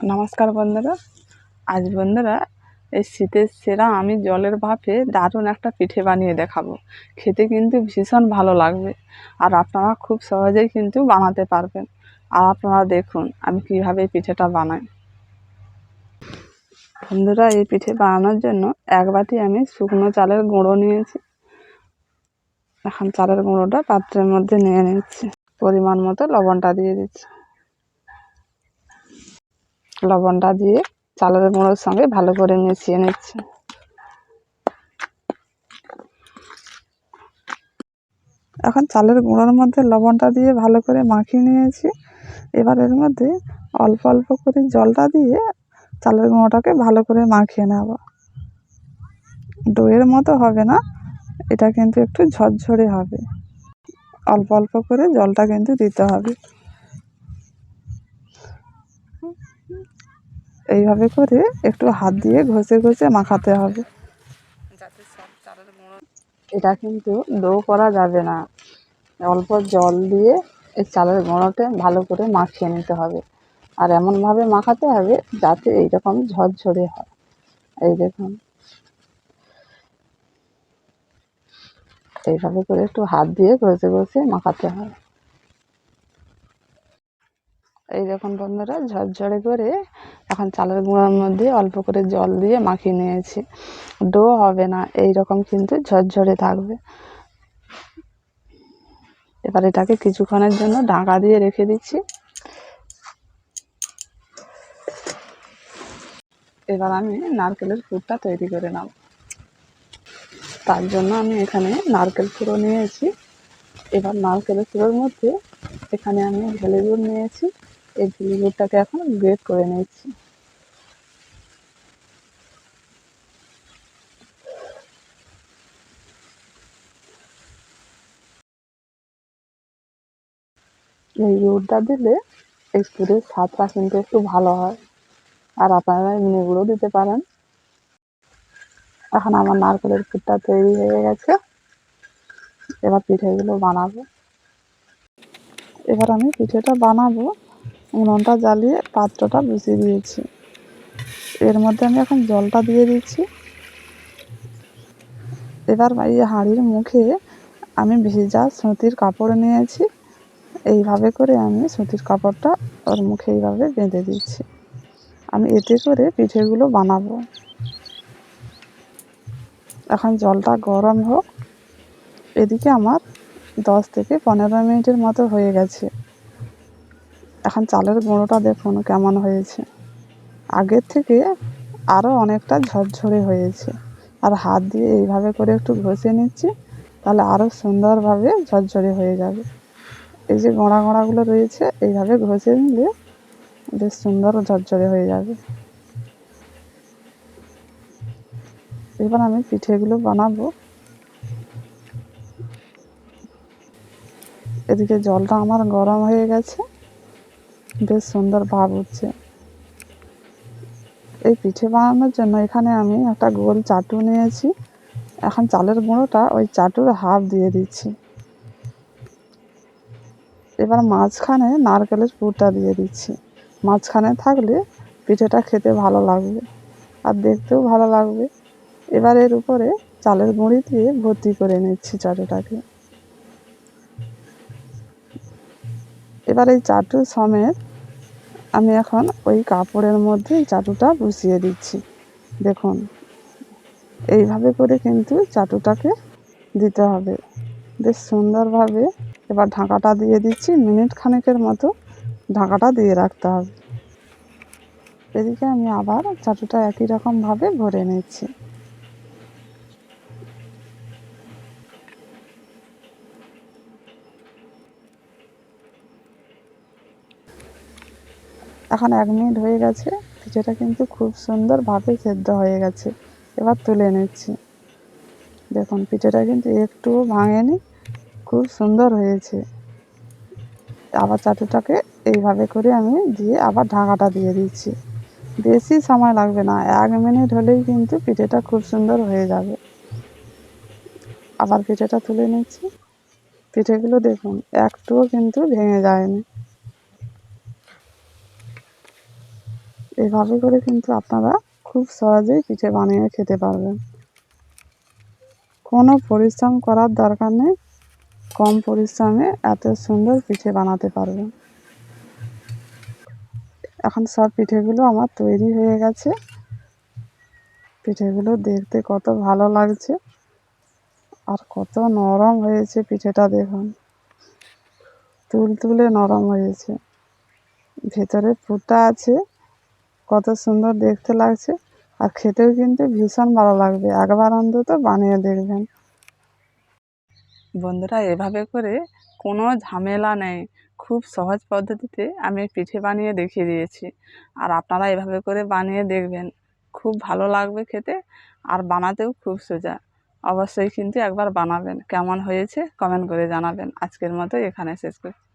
নমস্কার বন্ধুরা। আজ বন্ধুরা এই শীতের সেরা আমি জলের ভাপে দারুণ একটা পিঠে বানিয়ে দেখাবো। খেতে কিন্তু ভীষণ ভালো লাগবে আর আপনারা খুব সহজেই কিন্তু বানাতে পারবেন। আর আপনারা দেখুন আমি কীভাবে পিঠেটা বানাই। বন্ধুরা, এই পিঠে বানানোর জন্য এক বাটি আমি শুকনো চালের গুঁড়ো নিয়েছি। এখন চালের গুঁড়োটা পাত্রের মধ্যে নিয়ে নিচ্ছি। পরিমাণ মতো লবণটা দিয়ে দিচ্ছি। লবণটা দিয়ে চালের গুঁড়োর সঙ্গে ভালো করে মিশিয়ে নিচ্ছি। এখন চালের গুঁড়োর মধ্যে লবণটা দিয়ে ভালো করে মাখিয়ে নিয়েছি। এবার এর মধ্যে অল্প অল্প করে জলটা দিয়ে চালের গুঁড়োটাকে ভালো করে মাখিয়ে নেব। দইয়ের মতো হবে না, এটা কিন্তু একটু ঝরঝরে হবে। অল্প অল্প করে জলটা কিন্তু দিতে হবে। এইভাবে করে একটু হাত দিয়ে ঘষে ঘষে মাখাতে হবে। এটা কিন্তু ডো করা যাবে না। অল্প জল দিয়ে এই চালের গুঁড়োতে ভালো করে মাখিয়ে নিতে হবে। আর এমনভাবে মাখাতে হবে যাতে এইরকম ঝরঝরে হয়। এই দেখুন। এইভাবে করে একটু হাত দিয়ে ঘষে ঘষে মাখাতে হয়। এই দেখুন বন্ধুরা ঝরঝরে করে এখন চালের গুঁড়োর মধ্যে অল্প করে জল দিয়ে মাখিয়ে নিয়েছি। ডো হবে না এই রকম কিন্তু ঝরঝরে থাকবে। এবার এটাকে কিছুক্ষণের জন্য ঢাকা দিয়ে রেখে দিচ্ছি। এবার আমি নারকেলের পুরটা তৈরি করে নেব। তার জন্য আমি এখানে নারকেল পুরো নিয়েছি। এবার নারকেলের পুরোর মধ্যে এখানে আমি ঢেলে গুড় নিয়েছি। এই ঢেলে গুড়টাকে এখন গ্রেট করে নিচ্ছি এই গুড়টা দিলে এই পুরের স্বাদটা কিন্তু একটু ভালো হয়। আর আপনারা এমনি গুঁড়ো দিতে পারেন। এখন আমার নারকেলের পুরটা তৈরি হয়ে গেছে। এবার পিঠেগুলো বানাবো। এবার আমি পিঠেটা বানাবো। উনুনটা জ্বালিয়ে পাত্রটা বসিয়ে দিয়েছি। এর মধ্যে আমি এখন জলটা দিয়ে দিচ্ছি। এবার এই হাঁড়ির মুখে আমি ভেজা সুতির কাপড় নিয়েছি। এইভাবে করে আমি সুতির কাপড়টা ওর মুখে এইভাবে বেঁধে দিচ্ছি। আমি এতে করে পিঠেগুলো বানাবো। এখন জলটা গরম হোক, এদিকে আমার দশ থেকে পনেরো মিনিটের মতো হয়ে গেছে। এখন চালের গুঁড়োটা দেখুন কেমন হয়েছে। আগের থেকে আরও অনেকটা ঝরঝরে হয়েছে। আর হাত দিয়ে এইভাবে করে একটু ঘষে নিচ্ছি, তাহলে আরও সুন্দরভাবে ঝরঝরে হয়ে যাবে। এই যে গোঁড়া গোঁড়াগুলো রয়েছে, এইভাবে ঘষে নিলে বেশ সুন্দর ঝরঝরে হয়ে যাবে। এবার আমি পিঠেগুলো বানাবো। এদিকে জলটা আমার গরম হয়ে গেছে, বেশ সুন্দর ভাব উঠছে এই পিঠে বানানোর জন্য এখানে আমি একটা গোল চাটু নিয়েছি। এখন চালের গুঁড়োটা ওই চাটুর হাফ দিয়ে দিচ্ছি। এবার মাঝখানে নারকেলের পুরটা দিয়ে দিচ্ছি। মাঝখানে থাকলে পিঠেটা খেতে ভালো লাগবে আর দেখতেও ভালো লাগবে। এবার এর উপরে চালের গুঁড়ি দিয়ে ভর্তি করে নিচ্ছি চাটুটাকে। এবার এই চাটু সমেত আমি এখন ওই কাপড়ের মধ্যে এই চাটুটা বসিয়ে দিচ্ছি। দেখুন, এইভাবে করে কিন্তু চাটুটাকে দিতে হবে। বেশ সুন্দরভাবে এবার ঢাকাটা দিয়ে দিচ্ছি, মিনিট খানেকের মতো ঢাকাটা দিয়ে রাখতে হবে। এদিকে আমি আবার চাটুটা একই রকমভাবে ভরে নিচ্ছি। এখন এক মিনিট হয়ে গেছে, পিঠেটা কিন্তু খুব সুন্দরভাবে সেদ্ধ হয়ে গেছে। এবার তুলে নিচ্ছি। দেখুন, পিঠেটা কিন্তু একটুও ভাঙেনি। খুব সুন্দর হয়েছে। আবার চাটুটাকে এইভাবে করে আমি দিয়ে আবার ঢাকাটা দিয়ে দিচ্ছি। বেশি সময় লাগবে না, এক মিনিট হলেই কিন্তু পিঠেটা খুব সুন্দর হয়ে যাবে। আবার পিঠেটা তুলে নিচ্ছি। পিঠেগুলো দেখুন, একটুও কিন্তু ভেঙে যায়নি। এভাবে করে কিন্তু আপনারা খুব সহজেই পিঠে বানিয়ে খেতে পারবেন। কোনো পরিশ্রম করার দরকার নেই। কম পরিশ্রমে এত সুন্দর পিঠে বানাতে পারবেন এখন সব পিঠেগুলো আমার তৈরি হয়ে গেছে। পিঠেগুলো দেখতে কত ভালো লাগছে আর কত নরম হয়েছে পিঠেটা দেখুন। তুলতুলে নরম হয়েছে। ভেতরে ফুটা আছে, কত সুন্দর দেখতে লাগছে। আর খেতেও কিন্তু ভীষণ ভালো লাগবে। একবার অন্তত বানিয়ে দেখবেন। বন্ধুরা, এভাবে করে কোনো ঝামেলা নেই। খুব সহজ পদ্ধতিতে আমি পিঠে বানিয়ে দেখিয়ে দিয়েছি। আর আপনারা এভাবে করে বানিয়ে দেখবেন। খুব ভালো লাগবে খেতে আর বানাতেও খুব সোজা। অবশ্যই কিন্তু একবার বানাবেন। কেমন হয়েছে কমেন্ট করে জানাবেন। আজকের মতো এখানে শেষ করছি।